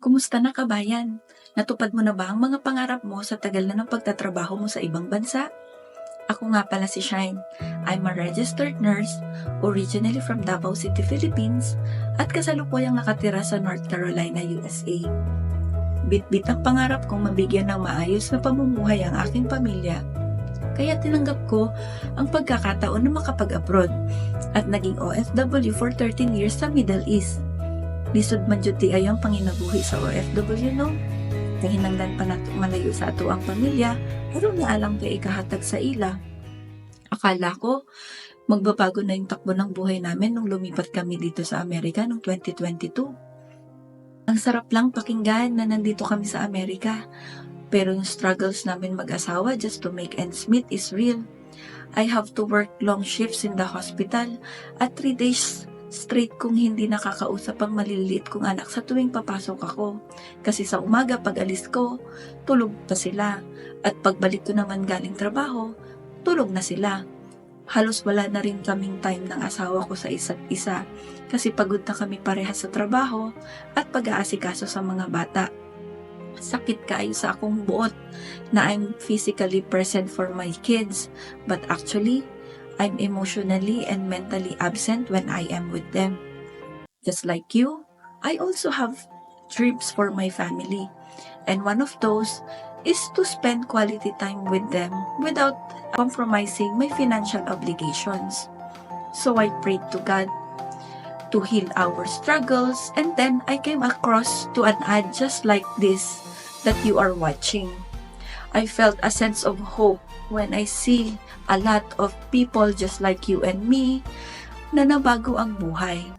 Kumusta na kabayan? Natupad mo na ba ang mga pangarap mo sa tagal na ng pagtatrabaho mo sa ibang bansa? Ako nga pala si Shine. I'm a registered nurse, originally from Davao City, Philippines, at kasalukuyang nakatira sa North Carolina, USA. Bit-bit ang pangarap kong mabigyan ng maayos na pamumuhay ang aking pamilya. Kaya tinanggap ko ang pagkakataon na makapag-abroad at naging OFW for 13 years sa Middle East. Lisod man jud ti ayang panginabuhi sa OFW no. Kahinanglan pa nato malayo sa ato ang pamilya, pero nga alam kay ikahatag sa ila. Akala ko, magbabago na yung takbo ng buhay namin nung lumipat kami dito sa Amerika noong 2022. Ang sarap lang pakinggan na nandito kami sa Amerika, pero yung struggles namin mag-asawa just to make ends meet is real. I have to work long shifts in the hospital at three days straight kong hindi nakakausap ang maliliit kong anak sa tuwing papasok ako. Kasi sa umaga pag alis ko, tulog pa sila. At pagbalik ko naman galing trabaho, tulog na sila. Halos wala na rin kaming time ng asawa ko sa isa't isa kasi pagod na kami parehas sa trabaho at pag-aasikaso sa mga bata. Sakit kayo sa akong buot na I'm physically present for my kids but actually, I'm emotionally and mentally absent when I am with them. Just like you, I also have dreams for my family. And one of those is to spend quality time with them without compromising my financial obligations. So I prayed to God to heal our struggles and then I came across to an ad just like this that you are watching. I felt a sense of hope when I see a lot of people just like you and me na nabago ang buhay.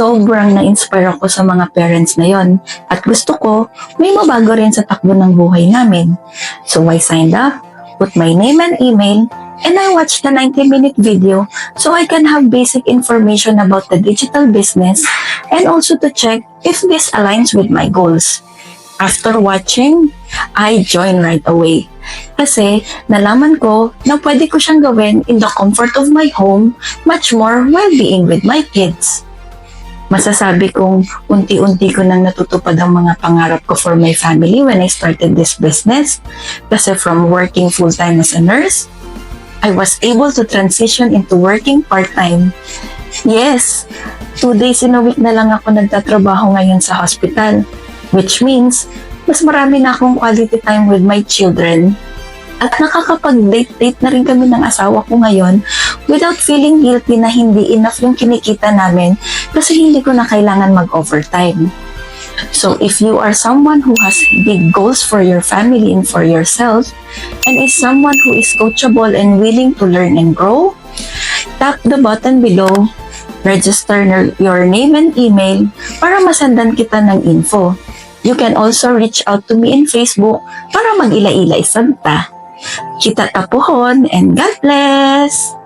sobrang na-inspire ako sa mga parents na yon at gusto ko may mabago rin sa takbo ng buhay namin. So I signed up, put my name and email, and I watched the 90-minute video so I can have basic information about the digital business and also to check if this aligns with my goals. After watching, I joined right away. Kasi nalaman ko na pwede ko siyang gawin in the comfort of my home much more while being with my kids masasabi kong unti-unti ko nang natutupad ang mga pangarap ko for my family when I started this business. Kasi from working full-time as a nurse, I was able to transition into working part-time. Yes, two days in a week na lang ako nagtatrabaho ngayon sa hospital. Which means, mas marami na akong quality time with my children. At nakakapag-date-date na rin kami ng asawa ko ngayon without feeling guilty na hindi enough yung kinikita namin kasi hindi ko na kailangan mag-overtime. So if you are someone who has big goals for your family and for yourself, and is someone who is coachable and willing to learn and grow, tap the button below, register your name and email para masandan kita ng info. You can also reach out to me in Facebook para mag-ila-ila isanta. Kita tapuhon and God bless!